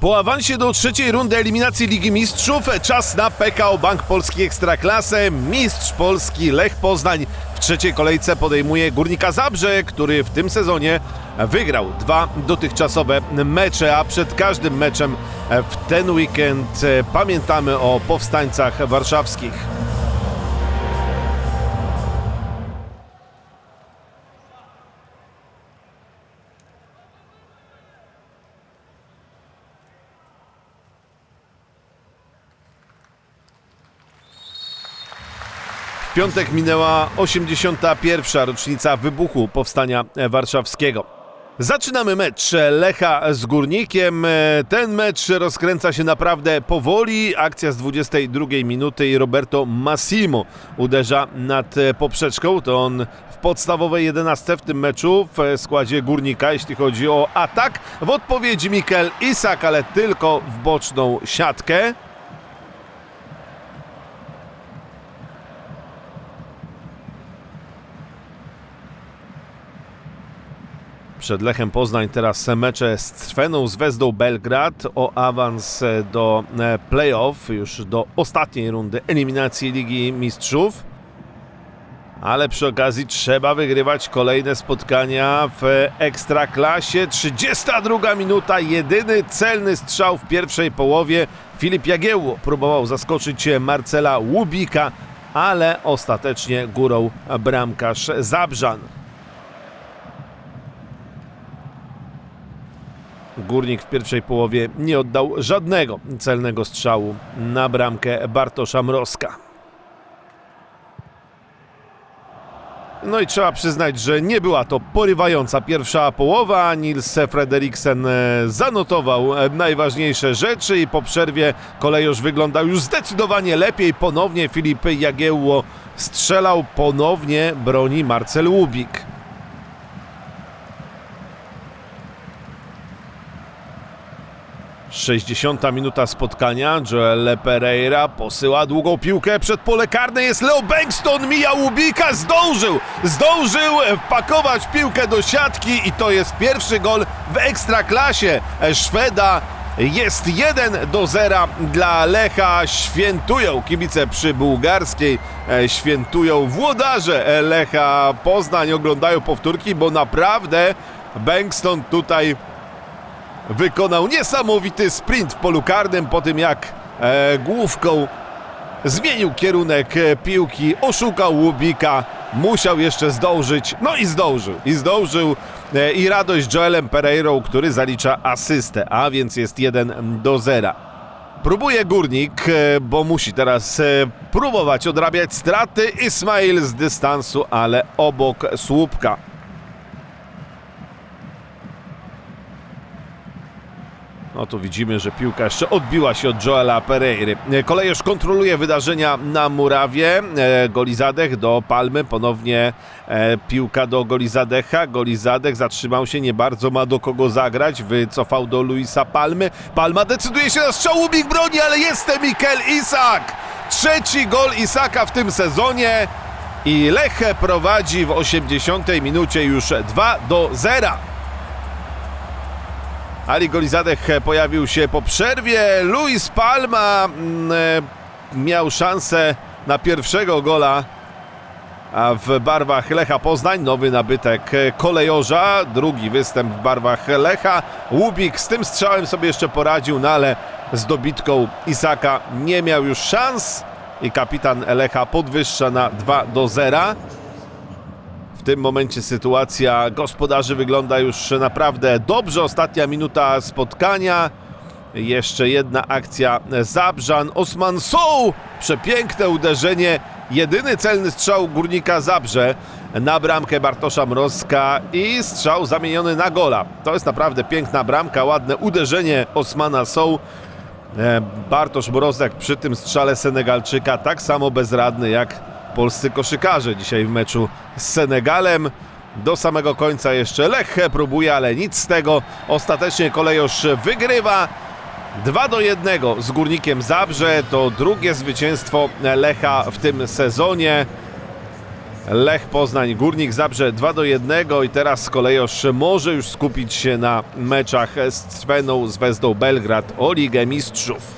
Po awansie do trzeciej rundy eliminacji Ligi Mistrzów czas na PKO Bank Polski Ekstraklasę. Mistrz Polski Lech Poznań w trzeciej kolejce podejmuje Górnika Zabrze, który w tym sezonie wygrał dwa dotychczasowe mecze, a przed każdym meczem w ten weekend pamiętamy o powstańcach warszawskich. Piątek minęła 81. rocznica wybuchu Powstania Warszawskiego. Zaczynamy mecz Lecha z Górnikiem. Ten mecz rozkręca się naprawdę powoli. Akcja z 22 minuty i Roberto Massimo uderza nad poprzeczką. To on w podstawowej 11 w tym meczu w składzie Górnika, jeśli chodzi o atak. W odpowiedzi Mikel Isak, ale tylko w boczną siatkę. Przed Lechem Poznań teraz mecze z Crweną, z Wezdą Belgrad o awans do e, playoff, już do ostatniej rundy eliminacji Ligi Mistrzów. Ale przy okazji trzeba wygrywać kolejne spotkania w Ekstraklasie. 32 minuta, jedyny celny strzał w pierwszej połowie. Filip Jagiełło próbował zaskoczyć Marcela Łubika, ale ostatecznie górą bramkarz Zabrzan. Górnik w pierwszej połowie nie oddał żadnego celnego strzału na bramkę Bartosza Mrozka. No i trzeba przyznać, że nie była to porywająca pierwsza połowa. Nils Frederiksen e, zanotował e, najważniejsze rzeczy i po przerwie kolejorz wyglądał już zdecydowanie lepiej. Ponownie Filip Jagiełło strzelał, ponownie broni Marcel Łubik. 60 minuta spotkania. Joel Pereira posyła długą piłkę przed pole karne. Jest Leo Bengston, mija Łubika, zdążył! Zdążył wpakować piłkę do siatki i to jest pierwszy gol w ekstraklasie Szweda. Jest 1 do 0 dla Lecha. Świętują kibice przy bułgarskiej, świętują włodarze Lecha Poznań. Oglądają powtórki, bo naprawdę Bengston tutaj wykonał niesamowity sprint w polu karnym po tym jak e, główką zmienił kierunek e, piłki, oszukał Łubika, musiał jeszcze zdążyć, no i zdążył, i zdążył e, i radość Joelem Pereirą, który zalicza asystę, a więc jest 1 do 0. Próbuje Górnik, e, bo musi teraz e, próbować odrabiać straty. Ismail z dystansu, ale obok słupka. No tu widzimy, że piłka jeszcze odbiła się od Joela Pereiry. Kolejarz kontroluje wydarzenia na murawie. E, Golizadech do Palmy, ponownie e, piłka do Golizadecha. Golizadech zatrzymał się, nie bardzo ma do kogo zagrać. Wycofał do Luisa Palmy. Palma decyduje się na strzał, broni, ale jest Mikel Isak! Trzeci gol Isaka w tym sezonie. I Lech prowadzi w 80 minucie już 2 do 0. Ali Golizadech pojawił się po przerwie. Luis Palma mm, e, miał szansę na pierwszego gola w barwach Lecha Poznań. Nowy nabytek kolejorza. Drugi występ w barwach Lecha. Łubik z tym strzałem sobie jeszcze poradził, no ale z dobitką Isaka nie miał już szans. I kapitan Lecha podwyższa na 2 do 0. W tym momencie sytuacja gospodarzy wygląda już naprawdę dobrze. Ostatnia minuta spotkania. Jeszcze jedna akcja Zabrzan. Osman Soł! Przepiękne uderzenie. Jedyny celny strzał Górnika Zabrze na bramkę Bartosza Mrozka i strzał zamieniony na gola. To jest naprawdę piękna bramka, ładne uderzenie Osmana Soł. E, Bartosz Mrozek przy tym strzale Senegalczyka tak samo bezradny jak polscy koszykarze dzisiaj w meczu z Senegalem. Do samego końca jeszcze Lechę próbuje, ale nic z tego. Ostatecznie Kolejosz wygrywa 2 do 1 z Górnikiem Zabrze. To drugie zwycięstwo Lecha w tym sezonie. Lech Poznań, Górnik Zabrze 2 do 1 i teraz Kolejosz może już skupić się na meczach z Sveną, z Wezdą Belgrad o Ligę Mistrzów.